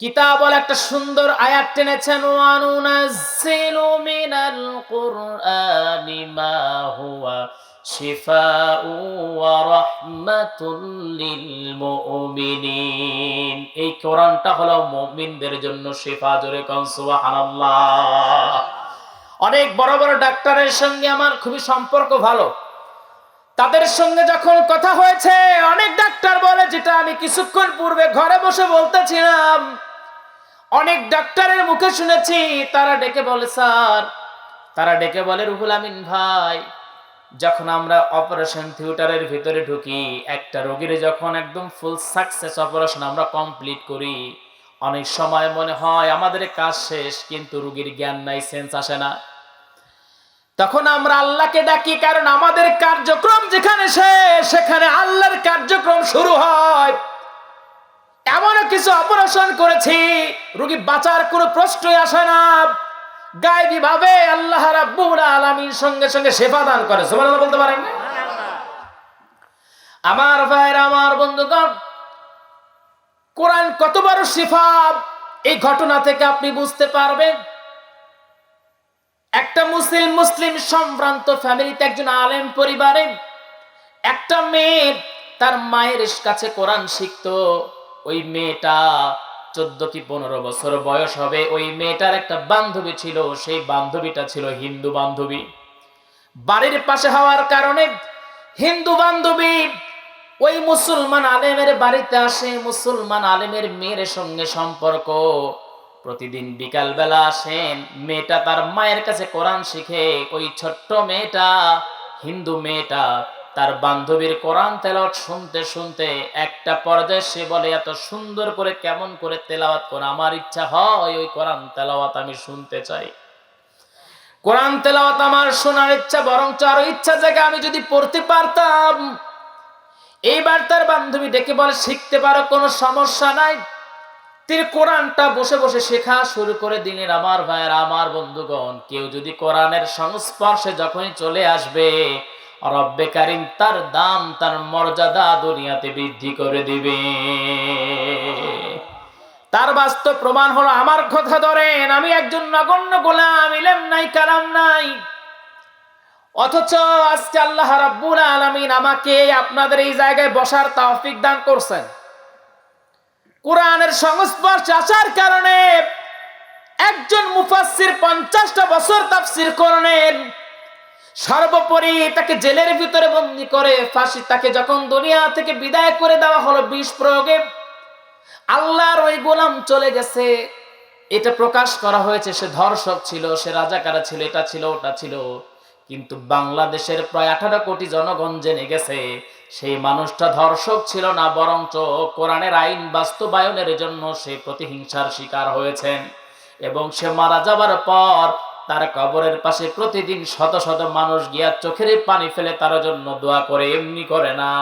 কিতাবল একটা সুন্দর আয়াত টেনেছেন, ওয়ানুনাজ্জিলু মিনাল কুরআনি মা হুয়া শিফাউ ওয়া রাহমাতুল লিল মুমিনিন এই কোরআনটা হলো মুমিনদের জন্য শিফা, জোরে কোন, সুবহানাল্লাহ। অনেক বড় বড় ডাক্তারের সঙ্গে আমার খুবই সম্পর্ক ভালো। তাদের সঙ্গে যখন কথা হয়েছে, অনেক ডাক্তার বলে, যেটা আমি কিছুক্ষণ পূর্বে ঘরে বসে বলতেছিলাম অনেক ডাক্তারের মুখে শুনেছি, তারা ডেকে বলে, স্যার। তারা ডেকে বলে, রুহুল আমিন ভাই, যখন আমরা অপারেশন থিয়েটারের ভিতরে ঢুকি, একটা রোগীর যখন একদম ফুল সাকসেস অপারেশন আমরা কমপ্লিট করি, অনেক সময় মনে হয় আমাদের কাজ শেষ, কিন্তু রুগীর জ্ঞান নাই সেন্স আসে না। তখন আমরা আল্লাহকে ডাকি, কারণ আমাদের কার্যক্রম যেখানে শেষ, সেখানে আল্লাহর কার্যক্রম শুরু হয়। এমন কিছু অপারেশন করেছি। রোগী বাঁচার কোনো প্রশ্নই আসে না। গায়েবী ভাবে আল্লাহ রাব্বুল আলামিন সঙ্গে সঙ্গে সেবা দান করে। সুবহানাল্লাহ বলতে পারেন না? আমার ভাইয়ের আমার বন্ধুগণ কোরআন কত বড় শিফা? এই ঘটনা থেকে আপনি বুঝতে পারবেন। একটা মুসলিম মুসলিম সম্ভ্রান্ত ফ্যামিলিতে একজন আলেম পরিবারে একটা মেয়ে তার মায়ের কাছে কোরআন শিখতো। ওই মেয়েটা চোদ্দ কি পনেরো বছর বয়স হবে। ওই মেয়েটার একটা বান্ধবী ছিল, সেই বান্ধবীটা ছিল হিন্দু বান্ধবী। বাড়ির পাশে হওয়ার কারণে হিন্দু বান্ধবী ওই মুসলমান আলেমের বাড়িতে আসে। মুসলমান আলেমের মেয়ের সঙ্গে সম্পর্ক। প্রতিদিন বিকাল বেলা আসেন। মেয়েটা তার মায়ের কাছে কোরআন শিখে। ওই ছোট্ট মেয়েটা হিন্দু মেয়েটা তার বান্ধবীর কোরআন তেলাওয়াত শুনতে শুনতে একটা পর্যায়ে সে বলে, এত সুন্দর করে কেমন করে তেলাওয়াত করে, আমার ইচ্ছা হয় ওই কোরআন তেলাওয়াত আমি শুনতে চাই। কোরআন তেলাওয়াত আমার শোনার ইচ্ছা বরং আরও ইচ্ছা জায়গা আমি যদি পড়তে পারতাম। এইবার তার বান্ধবী ডেকে বলে, শিখতে পারো, কোনো সমস্যা নাই। তিনি কোরআনটা বসে বসে শেখা শুরু করে দিলেন আমার ভাইয়ের, আমার বন্ধুগণ, কেউ যদি কোরআনের সংস্পর্শে যখনই চলে আসবে রব্বে কারিম তার দাম, তার মর্যাদা দুনিয়াতে বৃদ্ধি করে দিবে। তার বাস্তব প্রমাণ হলো, আমার কথা ধরেন, আমি একজন নগণ্য গোলাম, ইলেম নাই, কালাম নাই। অথচ আজকে আল্লাহ রাব্বুল আমাকে আপনাদের এই জায়গায় বসার তৌফিক দান করছেন। কোরআনের সংস্পর্শে আসার কারণে একজন মুফাসসির পঞ্চাশটা বছর তাফসির করলেন। সর্বোপরি তাকে জেলের ভিতরে বন্দি করে, ফাঁসি তাকে যখন দুনিয়া থেকে বিদায় করে দেওয়া হলো বিষ প্রয়োগে, আল্লাহর ওই গোলাম চলে গেছে। এটা প্রকাশ করা হয়েছে, সে ধর্ষক ছিল, সে রাজাকারা ছিল, এটা ছিল, ওটা ছিল। কিন্তু বাংলাদেশের প্রায় আঠারো কোটি জনগণ জেনে গেছে, সেই মানুষটা ধর্ষক ছিল না, বরঞ্চ কোরআনের আইন বাস্তবায়নের জন্য সে প্রতিহিংসার শিকার হয়েছেন। এবং সে মারা যাবার পর তার কবরের পাশে প্রতিদিন শত শত মানুষ গিয়া চোখের পানি ফেলে তার জন্য দোয়া করে, এমনি করে না।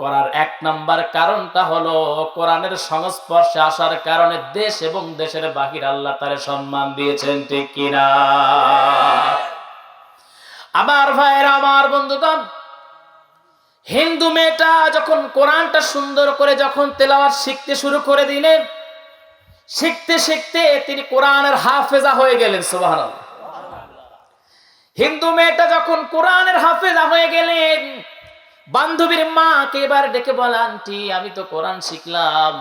করার এক নাম্বার কারণটা হলো, কোরআনের সংস্পর্শে আসার কারণে দেশ এবং দেশের বাহির আল্লাহ তারে সম্মান দিয়েছেন, ঠিক কিনা? আমার ভাইয়ের, আমার বন্ধুগণ, হিন্দু মেয়েটা যখন কোরআনটা সুন্দর করে যখন তেলাওয়াত শিখতে শুরু করে দিলেন, শিখতে শিখতে তিনি কোরআনের হাফেজা হয়ে গেলেন, সুবহানাল্লাহ। হিন্দু মেয়েটা যখন কোরআনের হাফেজা হয়ে গেলেন, বান্ধবীর মাকে এবার ডেকে বলে, আন্টি, আমি তো কোরআন শিখলাম,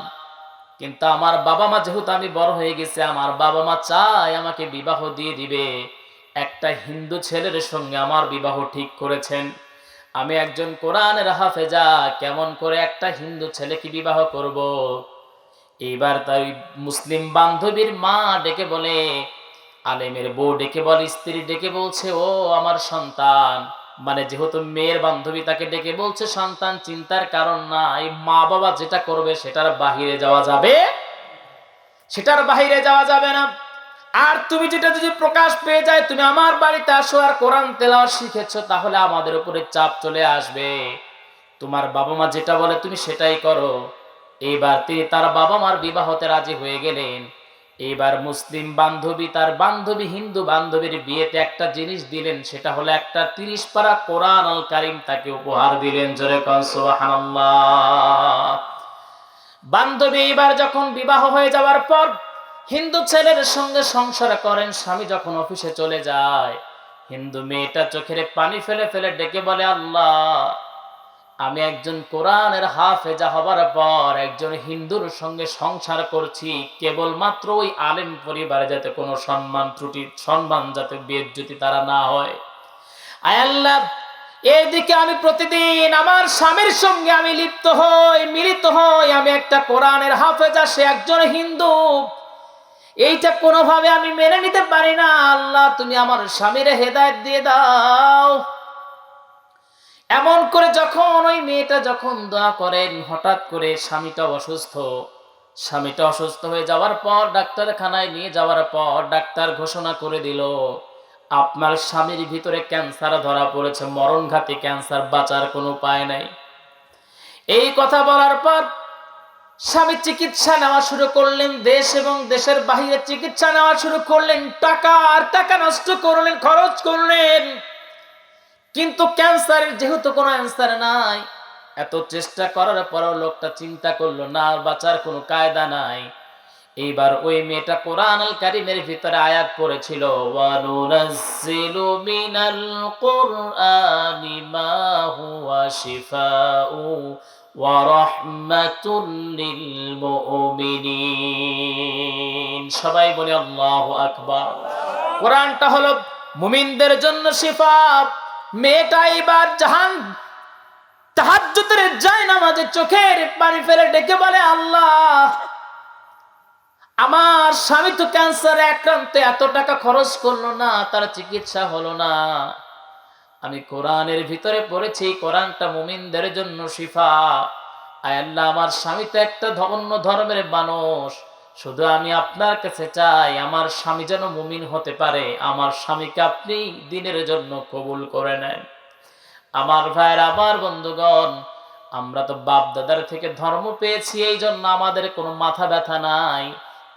কিন্তু আমার বাবা মা যেহেতু আমি বড় হয়ে গেছে, আমার বাবা মা চায় আমাকে বিবাহ দিয়ে দিবে একটা হিন্দু ছেলের সঙ্গে আমার বিবাহ ঠিক করেছেন আমি একজন কোরআনের হাফেজা, কেমন করে একটা হিন্দু ছেলেকে বিবাহ করব। এইবার তাই মুসলিম বান্ধবীর মা ডেকে বলে আলেমের বউ ডেকে বলে, স্ত্রী ডেকে বলছে, ও আমার সন্তান। মানে যেহেতু মেয়ের বান্ধবী তাকে ডেকে বলছে, সন্তান, চিন্তার কারণ নাই। মা বাবা যেটা করবে সেটার বাহিরে যাওয়া যাবে। সেটার বাহিরে যাওয়া যাবে না। আর তুমি যেটা যদি প্রকাশ পেয়ে যায়, তুমি আমার বাড়িতে আসো আর কোরআন তেলাওয়াত শিখেছ, তাহলে আমাদের উপরে চাপ চলে আসবে। তোমার বাবা মা যেটা বলে, তুমি সেটাই করো। এইবার তিনি তার বাবা মার বিবাহতে রাজি হয়ে গেলেন। এইবার মুসলিম বান্ধবী, তার বান্ধবী, হিন্দু বান্ধবীর বিয়েতে একটা জিনিস দিলেন, সেটা হলো একটা তিরিশ পারা কোরআন আল কারিম তাকে উপহার দিলেন, জোরে বান্ধবী এবার যখন বিবাহ হয়ে যাওয়ার পর হিন্দু ছেলের সঙ্গে সংসার করেন, স্বামী যখন অফিসে চলে যায়, হিন্দু মেয়েটা চোখের পানি ফেলে ফেলে ডেকে বলে, আল্লাহ আমি একজন কোরআনের হাফেজা হবার পর একজন হিন্দুর সঙ্গে সংসার করছি, কেবলমাত্র ওই আলেম পরিবারে যাতে কোনো সম্মান ত্রুটি, সম্মান যাতে বেজ্জতি তারা না হয়। আয় আল্লাহ, এইদিকে আমি প্রতিদিন আমার স্বামীর সঙ্গে আমি লিপ্ত হই, মিলিত হই, আমি একটা কোরআনের হাফেজা, সে একজন হিন্দু। এইটা কোনোভাবে আমি মেনে নিতে পারি না। আল্লাহ, তুমি আমার স্বামীর হেদায়ত দিয়ে দাও। এমন করে যখন ওই মেয়েটা যখন দোয়া করেন, হঠাৎ করে স্বামীটা অসুস্থ। স্বামীটা অসুস্থ হয়ে যাওয়ার পর ডাক্তারখানায় নিয়ে যাওয়ার পর ডাক্তার ঘোষণা করে দিল, আপনার স্বামীর ভিতরে ক্যান্সার ধরা পড়েছে মরণঘাতী ক্যান্সার বাঁচার কোনো উপায় নাই। এই কথা বলার পর স্বামী চিকিৎসা নেওয়া শুরু করলেন, দেশ এবং দেশের বাহিরে চিকিৎসা নেওয়া শুরু করলেন টাকা আর টাকা নষ্ট করলেন, খরচ করলেন। কিন্তু ক্যান্সারের যেহেতু কোনো অ্যান্সার নাই, এত চেষ্টা করার পরও লোকটা চিন্তা করল, না, আর বাঁচার কোনো কায়দা নাই। এইবার ওই মেয়েটা কোরআন আল কারিমের ভিতরে আয়াত পড়েছিল, ওয়ানুনাজ্জিলু মিনাল কুরআনি মা হুয়া শিফাউ ওয়া লিল মুমিনিন। সবাই বলে, আল্লাহু আকবার। কোরআনটা হলো মুমিনদের জন্য শিফা। মেয়েটা এবার জাহান, তাহাজ্জুদের যায় না নামাজে চোখের পানি ফেলে ডেকে বলে, আল্লাহ, আমার স্বামী তো ক্যান্সারে আক্রান্ত, এত টাকা খরচ করল না, তার চিকিৎসা হলো না। আমি কোরআনের ভিতরে পড়েছি, কোরআনটা মুমিনদের জন্য শিফা। আয় আল্লাহ, আমার স্বামী তো একটা অন্য ধর্মের মানুষ। শুধু আমি আপনার কাছে চাই, আমার স্বামী যেন মুমিন হতে পারে, আমার স্বামীকে আপনি দিনের জন্য কবুল করে নেন। আমার ভাইয়ের, আমার বন্ধুগণ, আমরা তো বাপ দাদার থেকে ধর্ম পেয়েছি এই জন্য আমাদের কোনো মাথা ব্যথা নাই।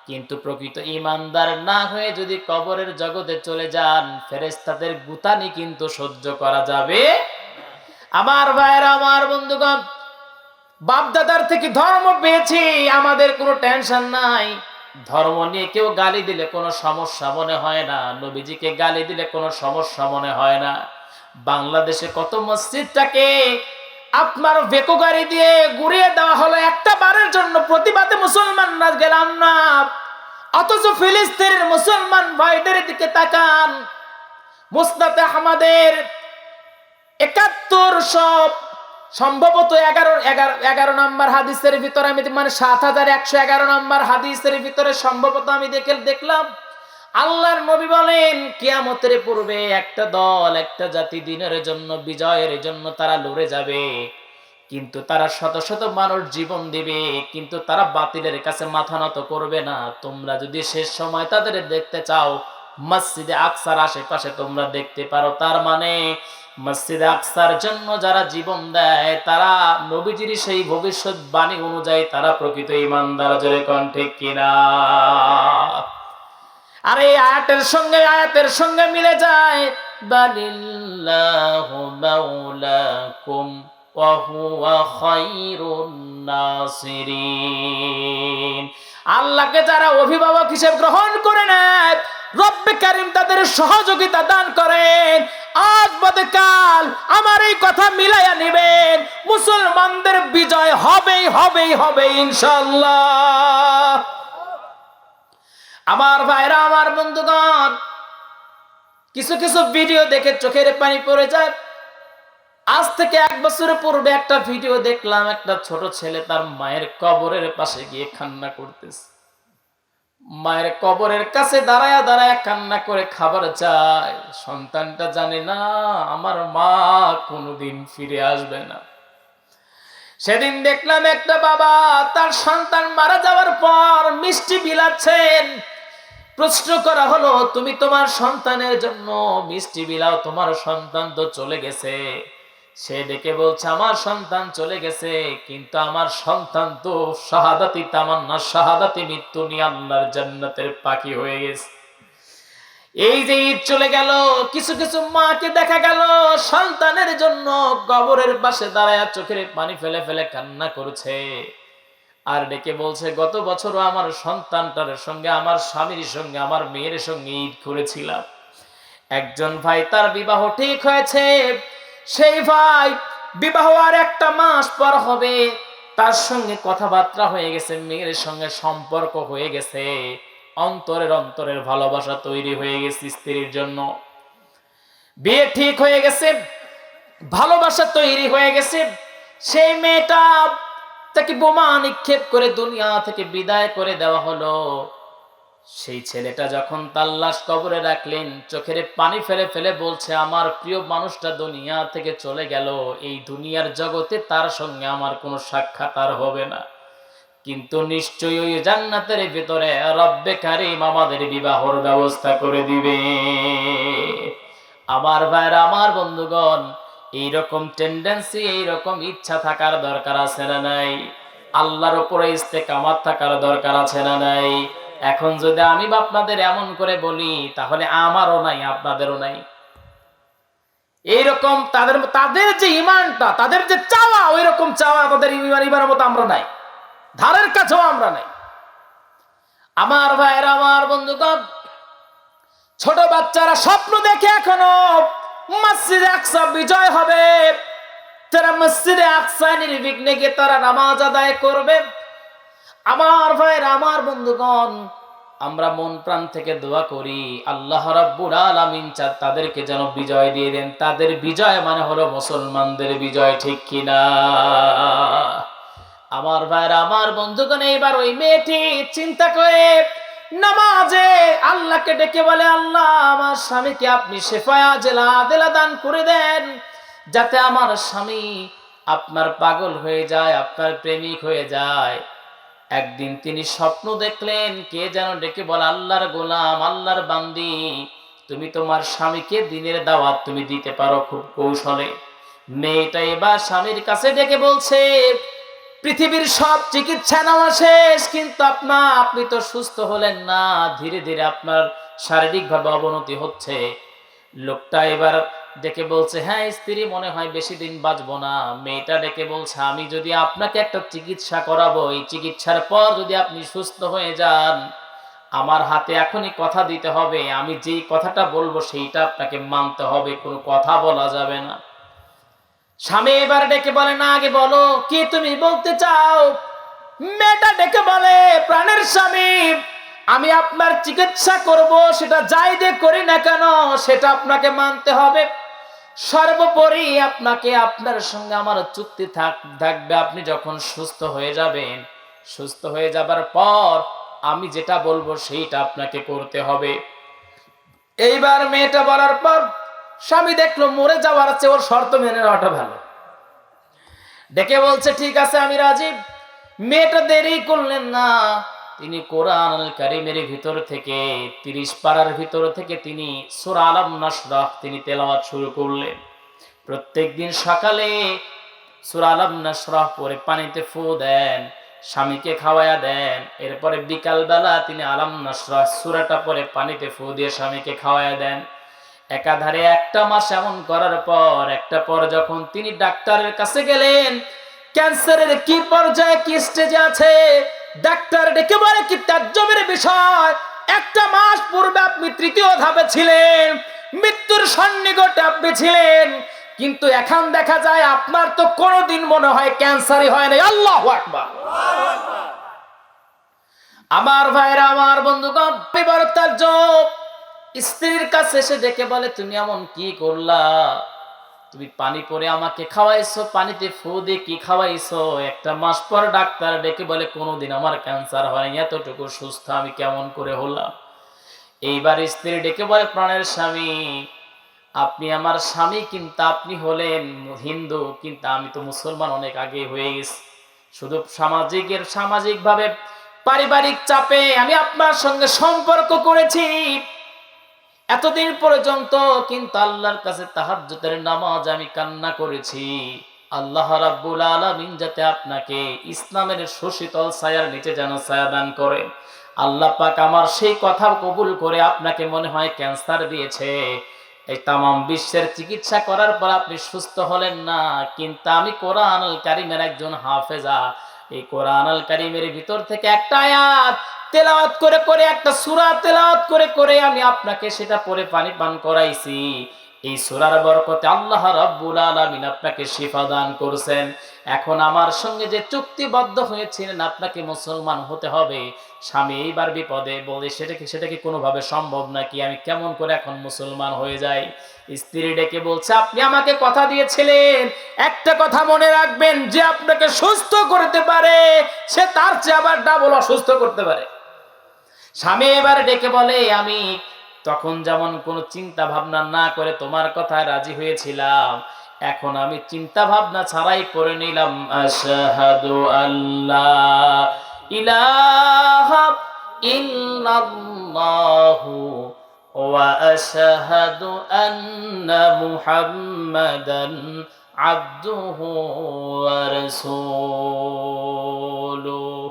কিন্তু প্রকৃত ইমানদার না হয়ে যদি কবরের জগতে চলে যান ফেরেস্তাদের গুতানি কিন্তু সহ্য করা যাবে। আমার ভাইয়ের, আমার বন্ধুগণ বাপদাদার থেকে ধর্ম পেয়েছি, আমাদের কোনো টেনশন নাই। ধর্ম নিয়ে কেউ গালি দিলে কোনো সমস্যা মনে হয় না। নবীজিকে গালি দিলে কোনো সমস্যা মনে হয় না। বাংলাদেশে কত মসজিদটাকে আপনার ভেকো গাড়ি দিয়ে ঘুরিয়ে দেওয়া হলো একটা বারের জন্য। প্রতিবাদে মুসলমানরা গেলাম না। অথচ ফিলিস্তিনের মুসলমান ভাইদের দিকে তাকান। মুস্তাতে আমাদের একাত্তর সব সম্ভবত এগারো এগারো এগারো নম্বর হাদিসের ভিতরে আমি মানে সাত হাজার একশো এগারো নম্বর হাদিসের ভিতরে সম্ভবত আমি দেখে, দেখলাম। আল্লাহর নবী বলেন, কিয়ামতের পূর্বে একটা দল, একটা জাতি দিনের জন্য, বিজয়ের জন্য তারা লড়ে যাবে। কিন্তু তারা শত শত মানুষ জীবন দিবে, কিন্তু তারা বাতিলের কাছে মাথা নত করবে না। তোমরা যদি শেষ সময় তাদের দেখতে চাও, মসজিদে আকসার আশেপাশে তোমরা দেখতে পারো। তার মানে মসজিদে আকসার জন্য যারা জীবন দেয়, তারা নবীজির সেই ভবিষ্যৎ বাণী অনুযায়ী তারা প্রকৃত ইমানদার জোরে কণ্ঠে কিনা? আর আয়াতের সঙ্গে আয়াতের সঙ্গে মিলে যায়, বালিল্লাহু মাওলাকুম ওয়া হুয়া খায়রুন নাসিরিন। আল্লাহকে যারা অভিভাবক হিসেবে গ্রহণ করে নেয় রব্বে কারিম তাদের সহযোগিতা দান করেন। আজ কাল আমার এই কথা মিলাইয়া নেবেন। মুসলমানদের বিজয় হবেই হবেই হবে ইনশাল্লাহ আমার ভাইরা, আমার বন্ধুগণ, কিছু কিছু ভিডিও দেখে চোখের পানি পড়ে যায়। আজ থেকে এক বছর পূর্বে একটা ভিডিও দেখলাম, একটা ছোট ছেলে তার মায়ের কবরের পাশে গিয়ে খান্না করতেছে। মায়ের কবরের কাছে দাঁড়ায়া দাঁড়ায়া কান্না করে খাবার চায়। সন্তানটা জানে না, আমার মা কোনোদিন ফিরে আসবে না। সেদিন দেখলাম একটা বাবা, তার সন্তান মারা যাওয়ার পর মিষ্টি বিলাচ্ছেন। প্রশ্ন করা হলো, তুমি তোমার সন্তানের জন্য মিষ্টি বিলাও, তোমার সন্তান তো চলে গেছে। সে ডেকে বলছে, আমার সন্তান চলে গেছে, কিন্তু আমার সন্তান তো শাহাদাতি তামান্না, শাহাদাতি মৃত্যু নিয়ে আল্লাহর জান্নাতের পাখি হয়ে গেছে। এই যে ঈদ চলে গেল, কিছু কিছু মাকে দেখা গেল, সন্তানের জন্য কবরের পাশে দাঁড়ায় চোখের পানি ফেলে ফেলে কান্না করছে। আর ডেকে বলছে, গত বছরও আমার সন্তানটার সঙ্গে, আমার স্বামীর সঙ্গে, আমার মেয়ের সঙ্গে ঈদ করেছিলাম। একজন ভাই তার বিবাহ ঠিক হয়েছে সেই ভাই বিবাহ আর একটা মাস পর হবে। তার সঙ্গে কথাবার্তা হয়ে গেছে, মেয়ের সঙ্গে সম্পর্ক হয়ে গেছে। অন্তরের অন্তরের ভালোবাসা তৈরি হয়ে গেছে স্ত্রীর জন্য। বিয়ে ঠিক হয়ে গেছে, ভালোবাসা তৈরি হয়ে গেছে। সেই মেয়েটা তাকে বোমা নিক্ষেপ করে দুনিয়া থেকে বিদায় করে দেওয়া হলো। সেই ছেলেটা যখন তার লাশ কবরে রাখলেন, চোখের পানি ফেলে ফেলে বলছে, আমার প্রিয় মানুষটা দুনিয়া থেকে চলে গেল। এই দুনিয়ার জগতে তার সঙ্গে আমার কোনো সাক্ষাৎ আর হবে না। কিন্তু নিশ্চয়ই ওই জান্নাতের ভিতরে রব্বে কারিম আমাদের বিবাহর ব্যবস্থা করে দিবে। আমার ভাইরা আমার বন্ধুগণ, এইরকম টেন্ডেন্সি এইরকম ইচ্ছা থাকার দরকার আছে না নাই? আল্লাহর উপরে ইস্তেকামাত থাকার দরকার আছে না নাই? এখন যদি আমি বা আপনাদের এমন করে বলি, তাহলে আমারও নাই, আপনাদেরও নাই। এইরকম তাদের তাদের যে ইমানটা, তাদের যে চাওয়া ওই রকম চাওয়া তাদের ইমান ইমানের মতো আমরা নাই। ধারের কাছেও আমরা নাই। আমার ভাইয়ের, আমার বন্ধুগণ, ছোট বাচ্চারা স্বপ্ন দেখে এখনও মসজিদে আকসা বিজয় হবে। তারা মসজিদে আকসা নির্বিঘ্নে গিয়ে তারা নামাজ আদায় করবে। আমার ভাইয়ের, আমার বন্ধুগণ, আমরা মন প্রাণ থেকে দোয়া করি, আল্লাহ রাব্বুল আলামিন চা তাদেরকে যেন বিজয় দিয়ে দেন। তাদের বিজয় মানে হলো মুসলমানদের বিজয়, ঠিক কিনা? আমার ভাইয়ের, আমার বন্ধুগণ, এইবার ওই মেয়েটি চিন্তা করে নামাজে আল্লাহকে ডেকে বলে, আল্লাহ, আমার স্বামীকে আপনি শেফায়া জেলা দেলা দান করে দেন, যাতে আমার স্বামী আপনার পাগল হয়ে যায়, আপনার প্রেমিক হয়ে যায়। একদিন তিনি স্বপ্ন দেখলেন, কে যেন ডেকে বলে, আল্লাহর গোলাম, আল্লাহর বান্দি, তুমি তোমার স্বামীকে দিনের দাওয়াত তুমি দিতে পারো খুব কৌশলে। মেয়েটা এবার স্বামীর কাছে ডেকে বলছে, পৃথিবীর সব চিকিৎসা নেওয়া শেষ, কিন্তু আপনা, আপনি তো সুস্থ হলেন না, ধীরে ধীরে আপনার শারীরিকভাবে অবনতি হচ্ছে। লোকটা এবার ডেকে বলছে হ্যাঁ স্ত্রী, মনে হয় বেশি দিন বাঁচবো না। মেয়েটা ডেকে বলছে, আমি যদি আপনাকে একটা চিকিৎসা করাবো, এই চিকিৎসার পর যদি আপনি সুস্থ হয়ে যান, আমার হাতে এখনই কথা দিতে হবে। আমি যেই কথাটা বলব, সেইটা আপনাকে মানতে হবে, কোনো কথা বলা যাবে না। স্বামী এবার ডেকে বলে, না, আগে বলো, কি তুমি বলতে চাও? মেয়েটা ডেকে বলে, প্রাণের স্বামী, আমি আপনার চিকিৎসা করব, সেটা যাই দিয়ে করি না কেন, সেটা আপনাকে মানতে হবে। সর্বোপরি আপনাকে আপনার সঙ্গে আমার চুক্তি থাক থাকবে। আপনি যখন সুস্থ হয়ে যাবেন, সুস্থ হয়ে যাবার পর আমি যেটা বলব সেইটা আপনাকে করতে হবে। এইবার মেয়েটা বলার পর স্বামী দেখল মরে যাওয়ার চেয়ে ওর শর্ত মেনে নেওয়াটা ভালো। ডেকে বলছে, ঠিক আছে, আমি রাজীব মেয়েটা দেরি করলেন না। তিনি কোরআন কারিমের ভিতর থেকে, তিরিশ পাড়ার ভিতর থেকে তিনি সুরা আলম নাসরাহ তিনি তেলাওয়াত শুরু করলেন। প্রত্যেক দিন সকালে সুরা আলম নাসরাহ পরে পানিতে ফু দেন, স্বামীকে খাওয়ায়া দেন, এরপরে বিকালবেলা তিনি আলাম নাসরাহ সুরাটা পরে পানিতে ফু দিয়ে স্বামীকে খাওয়ায়া দেন। একাধারে একটা মাস এমন করার পর, একটা পর যখন তিনি ডাক্তারের কাছে গেলেন, ক্যান্সারের কি পর্যায়ে কি স্টেজে আছে ডাক্তার ডেকে বলে কি তাজ্জবের বিষয়? একটা মাস পূর্বে আপনি তৃতীয় ধাপে ছিলেন, মৃত্যুর সন্নিকটে আপনি ছিলেন, কিন্তু এখন দেখা যায় আপনার তো কোনোদিন মনে হয় ক্যান্সারই হয় না আল্লাহ আকবার। আমার ভাইরা, আমার বন্ধুগণ এবার তার যোগ স্ত্রীর কাছে এসে ডেকে বলে, তুমি এমন কি করলা? তুমি পানি পরে আমাকে খাওয়াইছো, পানিতে ফু দিয়ে কি খাওয়াইছো? একটা মাস পর ডাক্তার ডেকে বলে, কোনোদিন আমার ক্যান্সার হয়নি, এতটুকু সুস্থ আমি কেমন করে হলাম? এইবার স্ত্রী ডেকে বলে, প্রাণের স্বামী, আপনি আমার স্বামী, কিন্তু আপনি হলেন হিন্দু, কিন্তু আমি তো মুসলমান অনেক আগে হয়ে গেছি। শুধু সামাজিকের, সামাজিকভাবে পারিবারিক চাপে আমি আপনার সঙ্গে সম্পর্ক করেছি। এতদিন পর্যন্ত কিন্তু আল্লাহর কাছে তাহাজ্জুদের নামাজ আমি কান্না করেছি। আল্লাহ রাব্বুল আলামিন যাতে আপনাকে ইসলামের সুশীতল ছায়ার নিচে যেন ছায়া দান করে। আল্লাহ পাক আমার সেই কথা কবুল করে আপনাকে মনে হয় ক্যান্সার দিয়েছে। এই তামাম বিশ্বের চিকিৎসা করার পর আপনি সুস্থ হলেন না, কিন্তু আমি কোরআন আল কারিমের একজন হাফেজা। এই কোরআন আল কারিমের ভিতর থেকে একটা আয়াত তেলাওয়াত করে করে, একটা সূরা তেলাওয়াত করে করে আমি আপনাকে সেটা পরে পানি পান করাইছি। এই সূরার বরকতে আল্লাহ রাব্বুল আলামিন আপনাকে শিফা দান করছেন। এখন আমার সঙ্গে যে চুক্তিবদ্ধ হয়েছিলেন, আপনাকে মুসলমান হতে হবে। স্বামী এইবার বিপদে বলে, সেটা কি সেটা কি কোনোভাবে সম্ভব নাকি? আমি কেমন করে এখন মুসলমান হয়ে যাই? স্ত্রী ডেকে বলছে, আপনি আমাকে কথা দিয়েছিলেন। একটা কথা মনে রাখবেন, যে আপনাকে সুস্থ করতে পারে, সে তার চেয়ে আবার ডাবল অসুস্থ করতে পারে। স্বামী এবার ডেকে বলে, আমি তখন যেমন কোনো চিন্তা ভাবনা না করে তোমার কথায় রাজি হয়েছিলাম, এখন আমি চিন্তা ভাবনা ছাড়াই করে নিলাম, আশহাদু আল্লাহ ইলাহা ইল্লাল্লাহু ওয়া আশহাদু আন্না মুহাম্মাদান আবদুহু ওয়া রাসূলুহু।